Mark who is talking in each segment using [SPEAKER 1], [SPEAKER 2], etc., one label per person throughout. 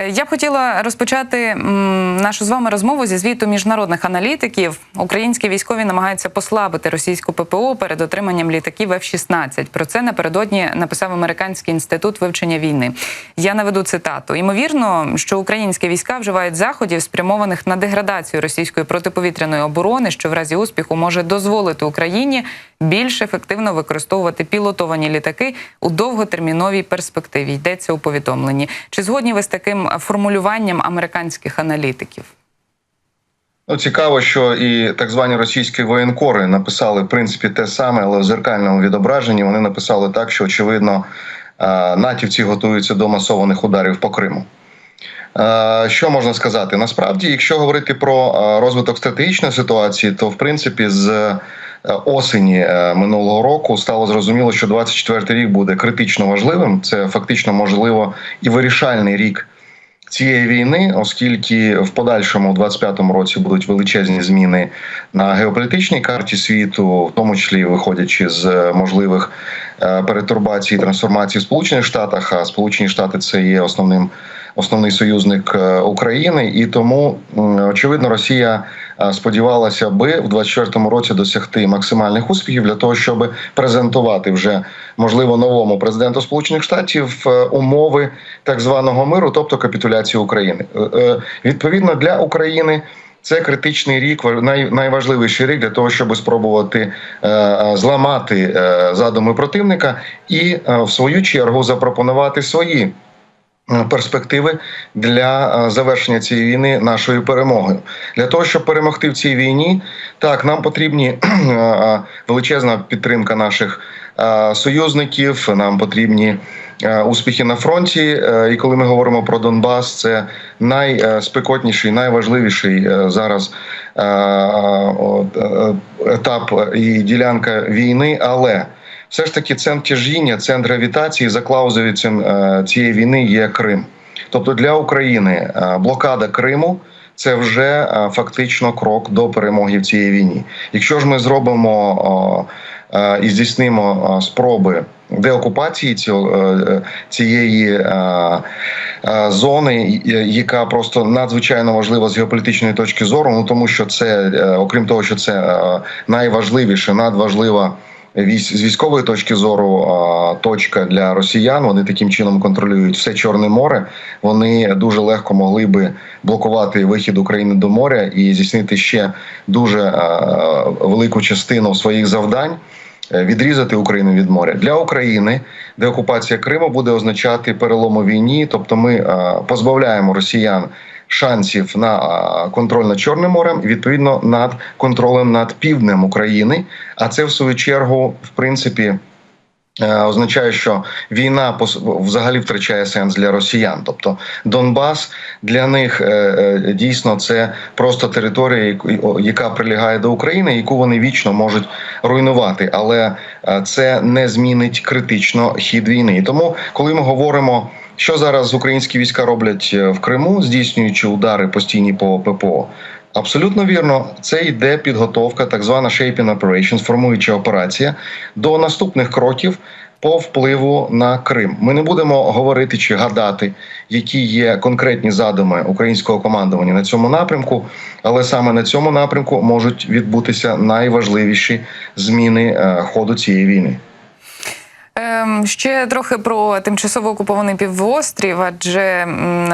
[SPEAKER 1] Е, Я б хотіла розпочати нашу з вами розмову зі звіту міжнародних аналітиків. Українські військові намагаються послабити російську ППО перед отриманням літаків F-16. Про це напередодні написав американський інститут вивчення війни. Я наведу цитату: ймовірно, що українські війська вживають заходів, спрямованих на деградацію російської протиповітряної оборони, що в разі успіху може дозволити Україні більш ефективно використовувати пілотовані літаки у довготерміновій перспективі. Йдеться у повідомленні. Чи згодні ви з таким формулюванням американських аналітиків?
[SPEAKER 2] Ну, цікаво, що і так звані російські воєнкори написали в принципі те саме, але в зеркальному відображенні вони написали так, що очевидно е, натівці готуються до масованих ударів по Криму. Е, Що можна сказати? Насправді, якщо говорити про е, розвиток стратегічної ситуації, то в принципі з е, осені е, минулого року стало зрозуміло, що 24 рік буде критично важливим. Це фактично можливо і вирішальний рік цієї війни, оскільки в подальшому, у 25-му році, будуть величезні зміни на геополітичній карті світу, в тому числі виходячи з е, можливих е, перетурбацій і трансформацій в Сполучених Штатах. А Сполучені Штати це є основним. Основний союзник е, України, і тому очевидно Росія сподівалася би в 24-му році досягти максимальних успіхів для того, щоб презентувати вже можливо новому президенту Сполучених Штатів е, умови так званого миру, тобто капітуляцію України. Е, е, Відповідно для України. Це критичний рік, най- найважливіший рік для того, щоб спробувати зламати задуми противника і в свою чергу запропонувати свої перспективи для завершення цієї війни нашою перемогою. Для того щоб перемогти в цій війні, так нам потрібні величезна підтримка наших союзників. Нам потрібні е, успіхи на фронті. Е, І коли ми говоримо про Донбас, це найспекотніший, найважливіший е, зараз е, е, етап і ділянка війни, але все ж таки центр тяжіння, центр гравітації за клаузовицем е, цієї війни є Крим. Тобто для України е, блокада Криму це вже е, фактично крок до перемоги в цій війні. Якщо ж ми зробимо е, і здійснимо е, спроби деокупації е, цієї е, е, зони, е, яка просто надзвичайно важлива з геополітичної точки зору, ну тому що це, е, окрім того, що це е, найважливіше, надважлива з військової точки зору точка для росіян. Вони таким чином контролюють все Чорне море. Вони дуже легко могли би блокувати вихід України до моря і здійснити ще дуже велику частину своїх завдань. Е, Відрізати Україну від моря для України, де окупація Криму буде означати перелом у війні, тобто ми позбавляємо росіян шансів на контроль над Чорним морем, відповідно над контролем над півднем України. А це в свою чергу, в принципі. Е, Означає, що війна взагалі втрачає сенс для росіян. Тобто Донбас для них е, е, дійсно це просто територія, яка прилягає до України, яку вони вічно можуть руйнувати. Але це не змінить критично хід війни. Тому, коли ми говоримо, що зараз українські війська роблять в Криму, здійснюючи удари постійні по ППО. Абсолютно вірно, це йде підготовка, так звана shaping operation, формуюча операція до наступних кроків по впливу на Крим. Ми не будемо говорити чи гадати, які є конкретні задуми українського командування на цьому напрямку, але саме на цьому напрямку можуть відбутися найважливіші зміни е, ходу цієї війни.
[SPEAKER 1] Ем, ще трохи про тимчасово окупований півострів, адже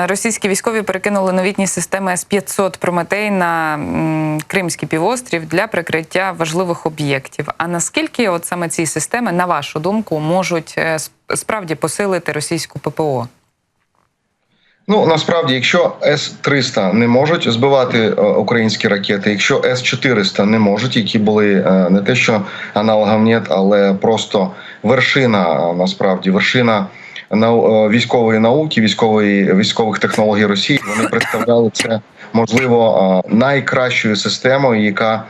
[SPEAKER 1] російські військові перекинули новітні системи С-500 Прометей на Кримський півострів для прикриття важливих об'єктів. А наскільки от саме ці системи, на вашу думку, можуть е, справді посилити російську ППО?
[SPEAKER 2] Ну насправді, якщо С-300 не можуть збивати е, українські ракети, якщо С-400 не можуть, які були е, не те, що аналогом нет, але просто вершина, е, насправді вершина військової науки, військової військових технологій Росії, вони представляли це можливо найкращою системою, яка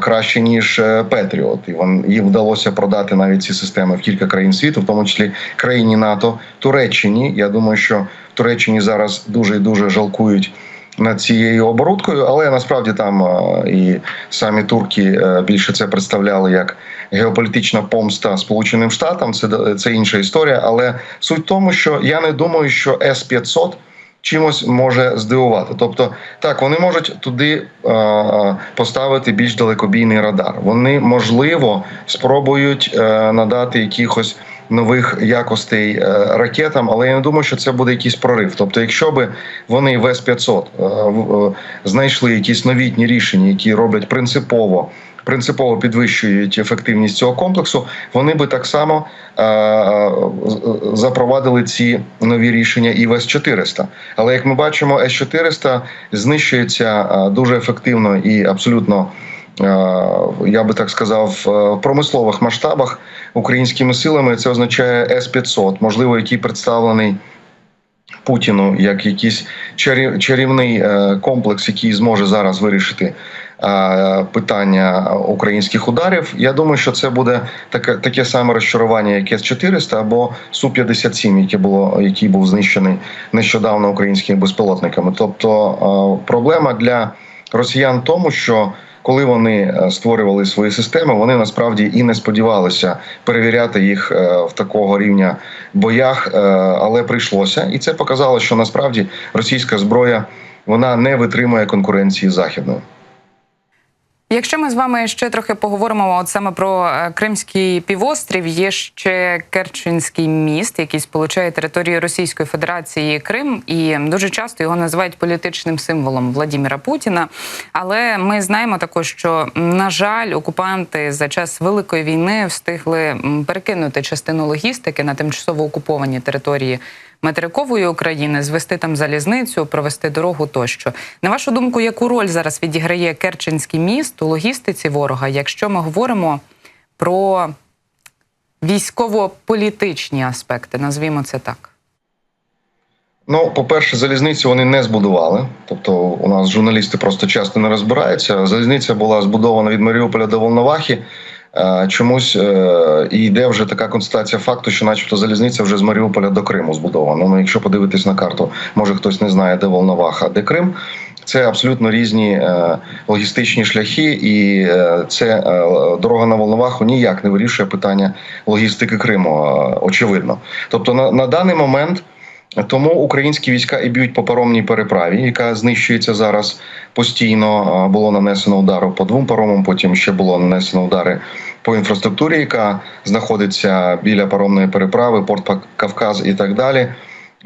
[SPEAKER 2] краще ніж Петріот. І вон їм вдалося продати навіть ці системи в кілька країн світу, в тому числі країні НАТО, Туреччині. Я думаю, що Туреччині зараз дуже і дуже жалкують. Над цією оборудкою, але насправді там е, і самі турки е, більше це представляли як геополітична помста Сполученим Штатам. Це це інша історія. Але суть в тому, що я не думаю, що С 500 чимось може здивувати. Тобто, так, вони можуть туди е, поставити більш далекобійний радар. Вони, можливо, спробують е, надати якихось нових якостей е, ракетам, але я не думаю, що це буде якийсь прорив. Тобто, якщо би вони в С-500 е, е, знайшли якісь новітні рішення, які роблять принципово. Принципово підвищують ефективність цього комплексу. Вони би так само е, е, запровадили ці нові рішення і в С-400. Але як ми бачимо, С-400 знищується е, дуже ефективно і абсолютно, е, я би так сказав, е, в промислових масштабах українськими силами. Це означає С-500, можливо, який представлений. Путіну як якийсь чарівний е, комплекс, який зможе зараз вирішити е, питання українських ударів. Я думаю, що це буде таке таке саме розчарування, як С-400 або Су-57, яке було який був знищений нещодавно українськими безпілотниками. Тобто е, проблема для росіян в тому, що коли вони е, створювали свої системи, вони насправді і не сподівалися перевіряти їх е, в такого рівня боях, е, але прийшлося, і це показало, що насправді російська зброя вона не витримує конкуренції західної.
[SPEAKER 1] Якщо ми з вами ще трохи поговоримо от саме про е, Кримський півострів, є ще Керченський міст, який сполучає територію Російської Федерації Крим, і дуже часто його називають політичним символом Владіміра Путіна. Але ми знаємо також, що на жаль, окупанти за час великої війни встигли перекинути частину логістики на тимчасово окуповані території материкової України, звести там залізницю, провести дорогу тощо. На вашу думку, яку роль зараз відіграє Керченський міст у логістиці ворога, якщо ми говоримо про військово-політичні аспекти, назвімо це так?
[SPEAKER 2] Ну, по-перше, залізницю вони не збудували. Тобто, у нас журналісти просто часто не розбираються. Залізниця була збудована від Маріуполя до Волновахи. Е, Чомусь е, і йде вже така констатація факту, що, начебто, залізниця вже з Маріуполя до Криму збудована. Ну, якщо подивитись на карту, може хтось не знає, де Волноваха, де Крим. Це абсолютно різні е, логістичні шляхи, і це дорога на Волноваху ніяк не вирішує питання логістики Криму. очевидно. Тобто, на, на даний момент. Тому українські війська і б'ють по паромній переправі, яка знищується зараз постійно. Було нанесено удару по двом паромам. Потім ще було нанесено удари по інфраструктурі, яка знаходиться біля паромної переправи, порт Кавказ і так далі.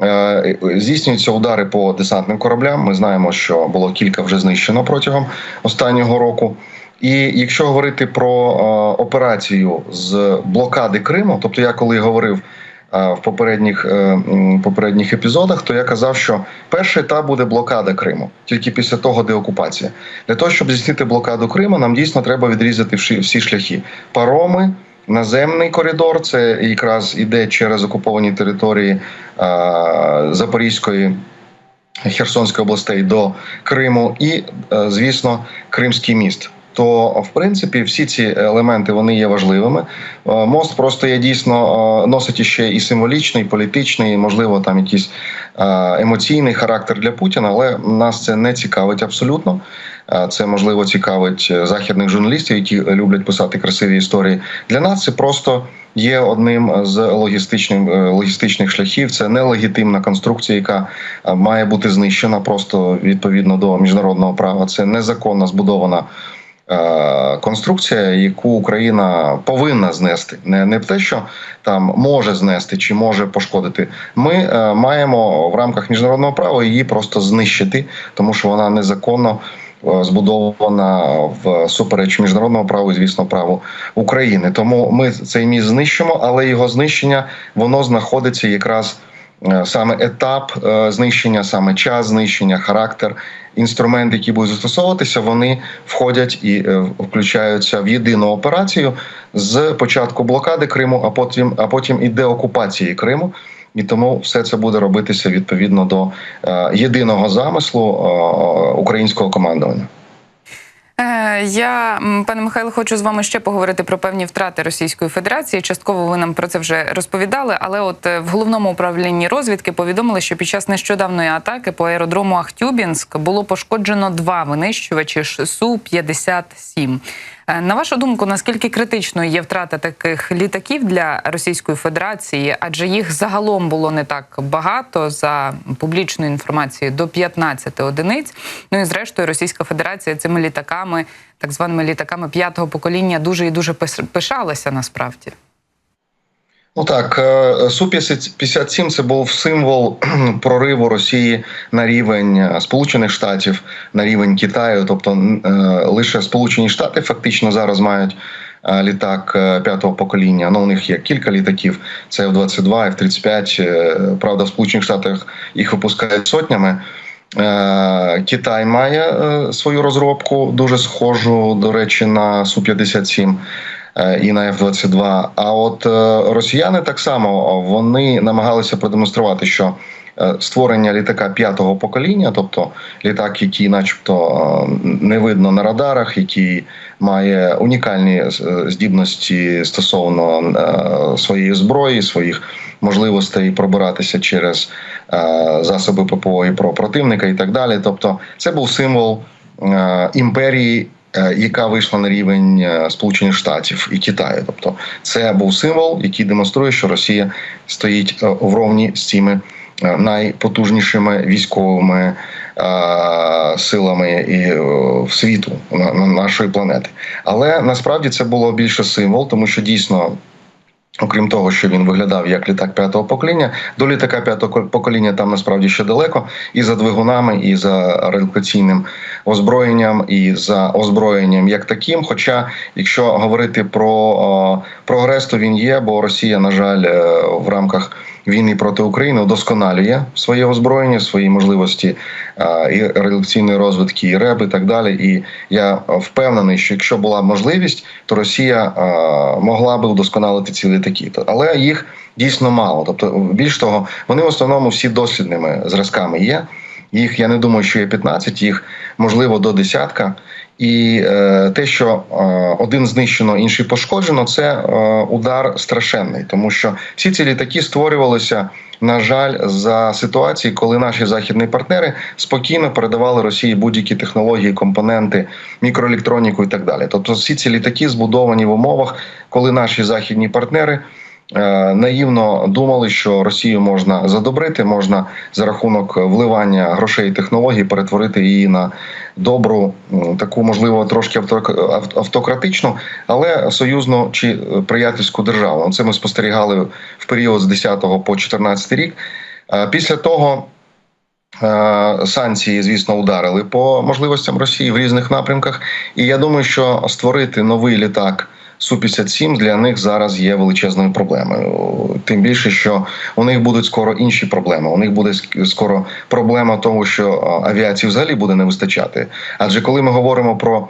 [SPEAKER 2] Е, Здійснюються удари по десантним кораблям. Ми знаємо, що було кілька вже знищено протягом останнього року. І якщо говорити про е, операцію з блокади Криму, тобто я коли говорив в попередніх, е, попередніх епізодах, то я казав, що перший етап буде блокада Криму, тільки після того деокупація. Для того, щоб здійснити блокаду Криму, нам дійсно треба відрізати всі, шляхи. Пароми, наземний коридор, це якраз іде через окуповані території е, Запорізької. Херсонської областей до Криму і, е, звісно, Кримський міст. То в принципі всі ці елементи вони є важливими. Е, Мост просто є дійсно е, носить іще і символічний, і політичний, і, можливо, там якийсь е, емоційний характер для Путіна, але нас це не цікавить абсолютно. Це можливо цікавить західних журналістів, які люблять писати красиві історії. Для нас це просто є одним з логістичним е, логістичних шляхів. Це нелегітимна конструкція, яка має бути знищена просто відповідно до міжнародного права. Це незаконно збудована. Е, Конструкція, яку Україна повинна знести, не, не те, що там може знести чи може пошкодити. Ми е, маємо в рамках міжнародного права її просто знищити, тому що вона незаконно е, збудована в супереч міжнародного права і звісно праву України. Тому ми цей міст знищимо, але його знищення воно знаходиться якраз саме етап е, знищення, саме час знищення, характер. Інструменти, які будуть застосовуватися, вони входять і е, включаються в єдину операцію з початку блокади Криму, а потім, а потім і деокупації Криму. І тому все це буде робитися відповідно до е, єдиного замислу е, українського командування.
[SPEAKER 1] Е, Я, пане Михайло, хочу з вами ще поговорити про певні втрати Російської Федерації. Частково ви нам про це вже розповідали. Але от е, в головному управлінні розвідки повідомили, що під час нещодавної атаки по аеродрому Ахтюбінськ було пошкоджено два винищувачі су 57 Е, На вашу думку, наскільки критичною є втрата таких літаків для Російської Федерації? Адже їх загалом було не так багато за публічною інформацією до 15 одиниць. Ну і зрештою, Російська Федерація цими літаками, так званими літаками п'ятого покоління, дуже і дуже пишалася насправді.
[SPEAKER 2] Ну так, е, су 57 це був символ прориву Росії на рівень е, Сполучених Штатів, на рівень Китаю. Тобто е, лише Сполучені Штати фактично зараз мають літак п'ятого покоління. Ну, у них є кілька літаків: це F-22, F-35. Е, Правда, в Сполучених Штатах їх випускають сотнями. Китай має свою розробку, дуже схожу, до речі, на су 57 е, і на F-22. А от е, росіяни так само вони намагалися продемонструвати, що е, створення літака п'ятого покоління, тобто літак, який, начебто, е, не видно на радарах, який має унікальні е, здібності стосовно е, своєї зброї, своїх можливостей пробиратися через е, засоби ППО і про противника і так далі. Тобто, це був символ е, імперії. Е, Яка вийшла на рівень е, Сполучених Штатів і Китаю, тобто це був символ, який демонструє, що Росія стоїть в ровні з цими е, найпотужнішими військовими е, силами і е, світу на, на нашої планети. Але насправді це було більше символ, тому що дійсно. Окрім того, що він виглядав як літак п'ятого покоління, до літака п'ятого покоління там насправді ще далеко, і за двигунами, і за релокаційним озброєнням, і за озброєнням як таким. Хоча, якщо говорити про о, прогрес, то він є, бо Росія, на жаль, е, в рамках війни проти України удосконалює своє озброєння, свої можливості і радіолокаційної розвитки, і РЕБ, і так далі. І я впевнений, що якщо була можливість, то Росія могла би удосконалити ці літаки. Але їх дійсно мало. Тобто, більш того, вони в основному всі дослідними зразками є. Їх я не думаю, що є 15, їх можливо до десятка. І е, те, що е, один знищено, інший пошкоджено, це е, удар страшенний, тому що всі ці літаки створювалися, на жаль, за ситуації, коли наші західні партнери спокійно передавали Росії будь-які технології, компоненти, мікроелектроніку і так далі. Тобто, всі ці літаки збудовані в умовах, коли наші західні партнери. Е, Наївно думали, що Росію можна задобрити, можна за рахунок вливання грошей і технологій перетворити її на добру, таку можливо трошки авток- автократичну, але союзну чи е, приятельську державу. Це ми спостерігали в період з 10 по 14 рік. Е, Після того. Санкції, звісно, ударили по можливостям Росії в різних напрямках, і я думаю, що створити новий літак Су-57 для них зараз є величезною проблемою. Тим більше, що у них будуть скоро інші проблеми. У них буде скоро проблема того, що авіації взагалі буде не вистачати. Адже коли ми говоримо про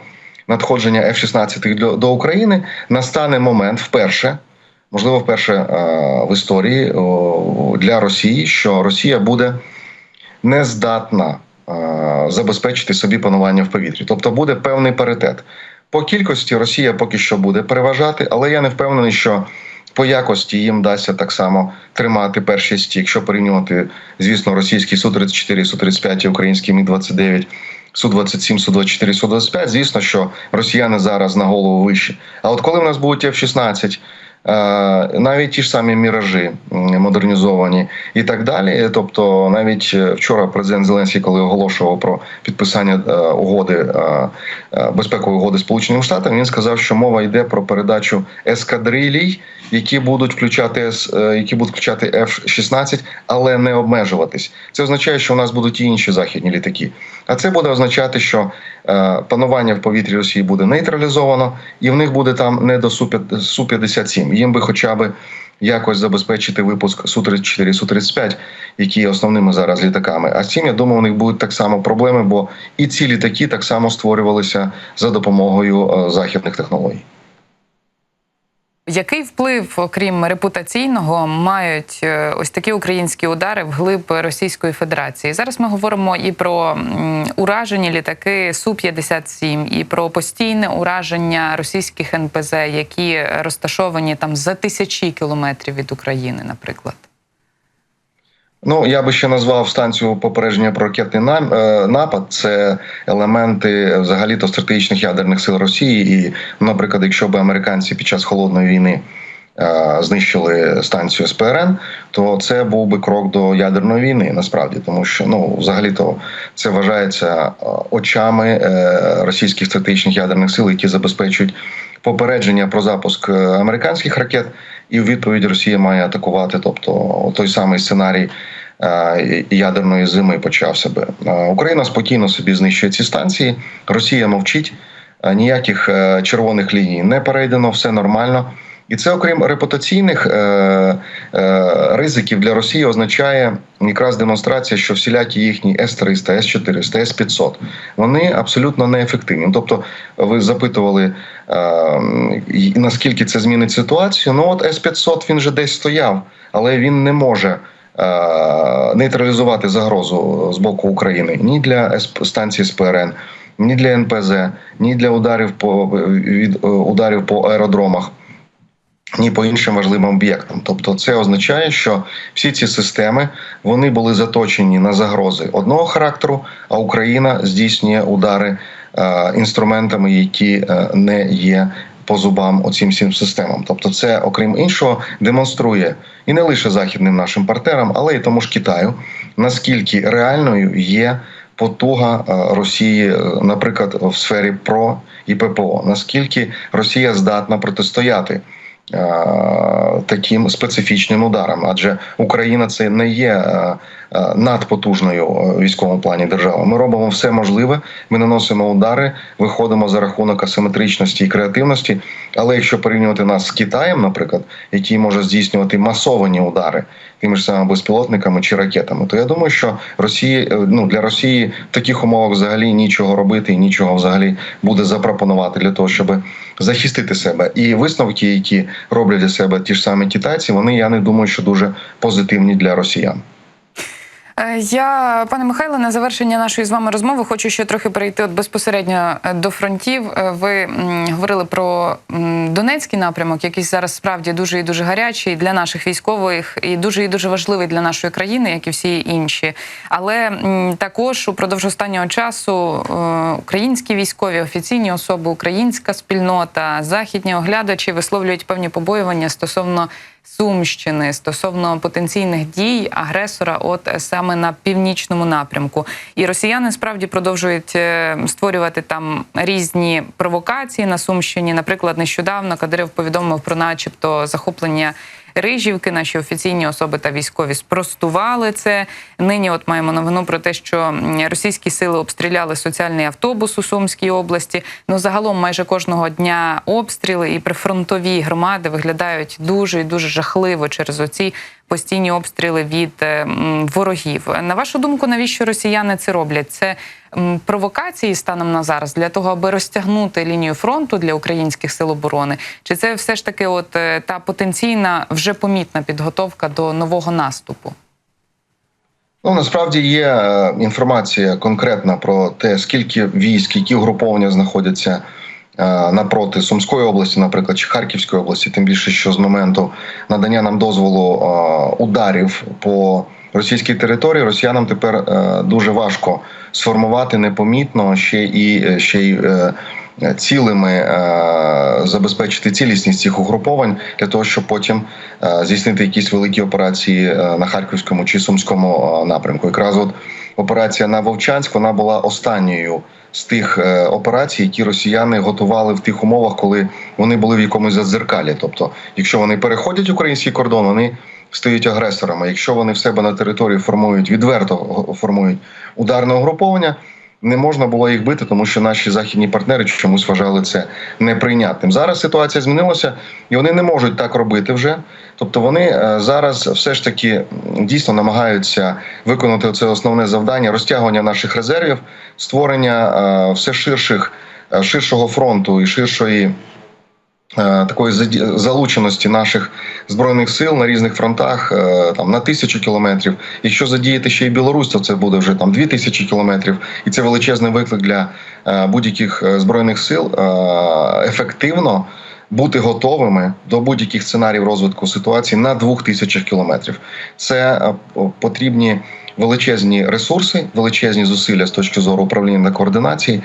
[SPEAKER 2] надходження F-16 до, до України, настане момент вперше. Можливо, вперше в історії для Росії, що Росія буде не здатна забезпечити собі панування в повітрі. Тобто буде певний паритет. По кількості Росія поки що буде переважати, але я не впевнений, що по якості їм вдасться так само тримати першість, якщо порівнювати, звісно, російський Су-34, Су-35 і український Мі-29, Су-27, Су-24, Су-25, звісно, що росіяни зараз на голову вищі. А от коли в нас будуть F-16, е, навіть ті ж самі міражі модернізовані і так далі. Тобто, навіть е, вчора президент Зеленський, коли оголошував про підписання е, угоди е, е, безпекової угоди з Сполученими Штатами, він сказав, що мова йде про передачу ескадрилій, які будуть включати е, які будуть включати F-16, але не обмежуватись. Це означає, що у нас будуть і інші західні літаки. А це буде означати, що е, панування в повітрі Росії буде нейтралізовано, і в них буде там не до Су-п'ят- Су-57. Їм би хоча б якось забезпечити випуск Су-34, Су-35, які є основними зараз літаками. А з цим, я думаю, у них будуть так само проблеми, бо і ці літаки так само створювалися за допомогою е, західних технологій.
[SPEAKER 1] Який вплив, окрім репутаційного, мають е, ось такі українські удари в глиб Російської Федерації? Зараз ми говоримо і про уражені літаки Су-57, і про постійне ураження російських НПЗ, які розташовані там за тисячі кілометрів від України, наприклад.
[SPEAKER 2] Ну, я би ще назвав станцію попередження про ракетний е, напад. Це елементи взагалі-то стратегічних ядерних сил Росії. І, наприклад, якщо б американці під час холодної війни е, знищили станцію СПРН, то це був би крок до ядерної війни, насправді, тому що ну, взагалі-то це вважається е, очами російських стратегічних ядерних сил, які забезпечують попередження про запуск е, американських ракет, і в відповідь Росія має атакувати. Тобто той самий сценарій е, ядерної зими почався би. Е, Україна спокійно собі знищує ці станції. Росія мовчить, ніяких червоних ліній не перейдено, все нормально. І це, окрім репутаційних е, е, ризиків для Росії, означає якраз демонстрація, що всілякі їхні С-300, С-400, С-500, вони абсолютно неефективні. Тобто, ви запитували, е, наскільки це змінить ситуацію. Ну от С-500 він вже десь стояв, але він не може. е, Нейтралізувати загрозу з боку України ні для станції СПРН, ні для НПЗ, ні для ударів по від е, ударів по аеродромах ні по іншим важливим об'єктам. Тобто, це означає, що всі ці системи вони були заточені на загрози одного характеру, а Україна здійснює удари е, інструментами, які е, не є. По зубам оцім всім системам, тобто, це, окрім іншого, демонструє і не лише західним нашим партнерам, але й тому ж Китаю, наскільки реальною є потуга е, Росії, е, наприклад, в сфері ПРО і ППО, наскільки Росія здатна протистояти таким специфічним ударом, адже Україна це не є е, е, надпотужною е, військовому плані держави. Ми робимо все можливе. Ми наносимо удари, виходимо за рахунок асиметричності і креативності. Але якщо порівнювати нас з Китаєм, наприклад, який може здійснювати масовані удари тими ж самими безпілотниками чи ракетами, то я думаю, що Росії е, ну для Росії в таких умовах взагалі нічого робити і нічого взагалі буде запропонувати для того, щоб захистити себе. І висновки, які роблять для себе ті ж самі китайці, вони я не думаю, що дуже позитивні для росіян.
[SPEAKER 1] Е, Я, пане Михайле, на завершення нашої з вами розмови хочу ще трохи перейти от безпосередньо е, до фронтів. Е, Ви говорили про Донецький напрямок, який зараз справді дуже і дуже гарячий для наших військових і дуже і дуже важливий для нашої країни, як і всі інші. Але також упродовж останнього часу українські військові, офіційні особи, українська спільнота, західні оглядачі висловлюють певні побоювання стосовно. Сумщини стосовно потенційних дій агресора, от саме на північному напрямку, і росіяни справді продовжують е, створювати там різні провокації на Сумщині. Наприклад, нещодавно Кадиров повідомив про, начебто, захоплення. Рижівки, наші офіційні особи та військові спростували це. Нині от маємо новину про те, що російські сили обстріляли соціальний автобус у Сумській області. Ну загалом майже кожного дня обстріли і прифронтові громади виглядають дуже і дуже жахливо через оці постійні обстріли від е, ворогів. На вашу думку, навіщо росіяни це роблять? Це провокації станом на зараз для того, аби розтягнути лінію фронту для українських сил оборони? Чи це все ж таки, от е, та потенційна вже помітна підготовка до нового наступу?
[SPEAKER 2] Ну насправді є е, інформація конкретна про те, скільки військ, які угруповання знаходяться е, напроти Сумської області, наприклад, чи Харківської області, тим більше, що з моменту надання нам дозволу ударів по російській території, росіянам тепер дуже важко сформувати непомітно ще і е, ще й. е, Цілими е, забезпечити цілісність цих угруповань для того, щоб потім здійснити якісь великі операції на харківському чи сумському напрямку. Якраз от операція на Вовчанськ вона була останньою з тих операцій, які росіяни готували в тих умовах, коли вони були в якомусь задзеркалі. Тобто, якщо вони переходять український кордон, вони стають агресорами. Якщо вони в себе на території формують відверто формують ударне угруповання. Не можна було їх бити, тому що наші західні партнери чомусь вважали це неприйнятним. Зараз ситуація змінилася, і вони не можуть так робити вже. Тобто вони е, зараз все ж таки дійсно намагаються виконати це основне завдання розтягування наших резервів, створення е, все ширших е, ширшого фронту і ширшої. Е, Такої залученості наших збройних сил на різних фронтах е, там на тисячу кілометрів. Якщо задіяти ще й Білорусь, то це буде вже там дві тисячі кілометрів, і це величезний виклик для е, будь-яких збройних сил ефективно бути готовими до будь-яких сценаріїв розвитку ситуації на двох тисячах кілометрів. Це потрібні величезні ресурси, величезні зусилля з точки зору управління та координації.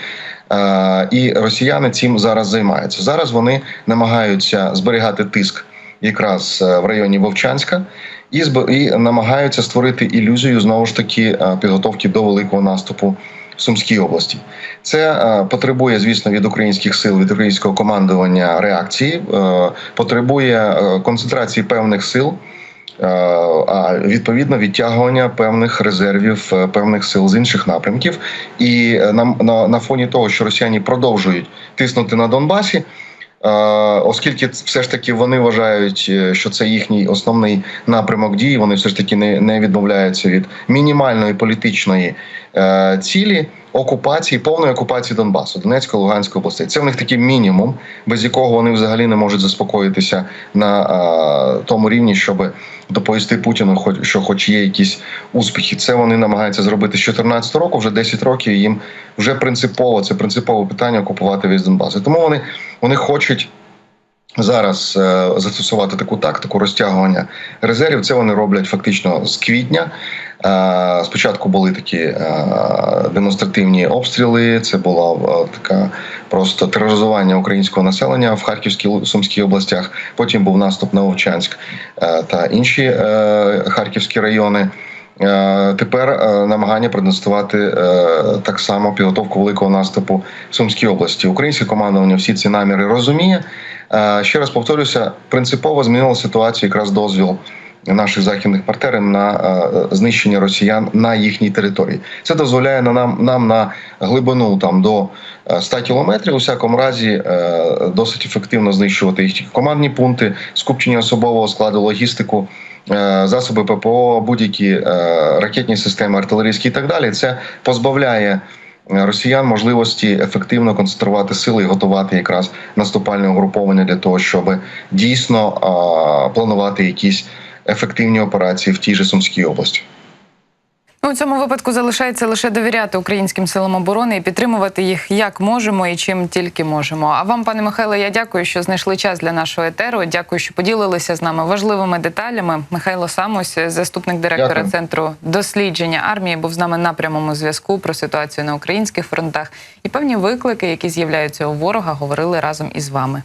[SPEAKER 2] Е, І росіяни цим зараз займаються. Зараз вони намагаються зберігати тиск якраз е, в районі Вовчанська і і намагаються створити ілюзію знову ж таки е, підготовки до великого наступу в Сумській області. Це е, потребує, звісно, від українських сил, від українського командування реакції, е, потребує концентрації певних сил. Е, А відповідно відтягування певних резервів е, певних сил з інших напрямків, і е, на, на, на фоні того, що росіяни продовжують тиснути на Донбасі, Оскільки все ж таки вони вважають, що це їхній основний напрямок дії, вони все ж таки не, не відмовляються від мінімальної політичної цілі окупації, повної окупації Донбасу, Донецької, Луганської областей. Це в них такий мінімум, без якого вони взагалі не можуть заспокоїтися на а, тому рівні, щоб доповісти Путіну, хоч що, хоч є якісь успіхи. Це вони намагаються зробити з 14 року, вже 10 років. і Їм вже принципово це принципове питання окупувати весь Донбас. І тому вони, вони хочуть. Зараз е, застосувати таку тактику розтягування резервів. Це вони роблять фактично з квітня. Е, спочатку були такі е, демонстративні обстріли. Це було е, така просто тероризування українського населення в Харківській Сумській областях. Потім був наступ на Овчанськ та інші харківські райони. Тепер намагання продемонструвати так само підготовку великого наступу в Сумській області. Українське командування всі ці наміри розуміє. Е, Ще раз повторюся, принципово змінила ситуацію якраз дозвіл наших західних партнерів на е, знищення росіян на їхній території. Це дозволяє на нам, нам на глибину там до е, 100 кілометрів. У всякому разі, е, досить ефективно знищувати їхні командні пункти, скупчення особового складу, логістику. е, Засоби ППО, будь-які е, ракетні системи, артилерійські і так далі. Це позбавляє е, росіян можливості ефективно концентрувати сили і готувати якраз наступальне угруповання для того, щоб дійсно планувати якісь ефективні операції в тій же Сумській області.
[SPEAKER 1] Ну, у цьому випадку залишається лише довіряти українським силам оборони і підтримувати їх як можемо і чим тільки можемо. А вам, пане Михайло, я дякую, що знайшли час для нашого етеру. Дякую, що поділилися з нами важливими деталями. Михайло Самось, заступник директора
[SPEAKER 2] Дякую.
[SPEAKER 1] центру дослідження армії, був з нами на прямому зв'язку про ситуацію на українських фронтах і певні виклики, які з'являються у ворога, говорили разом із вами.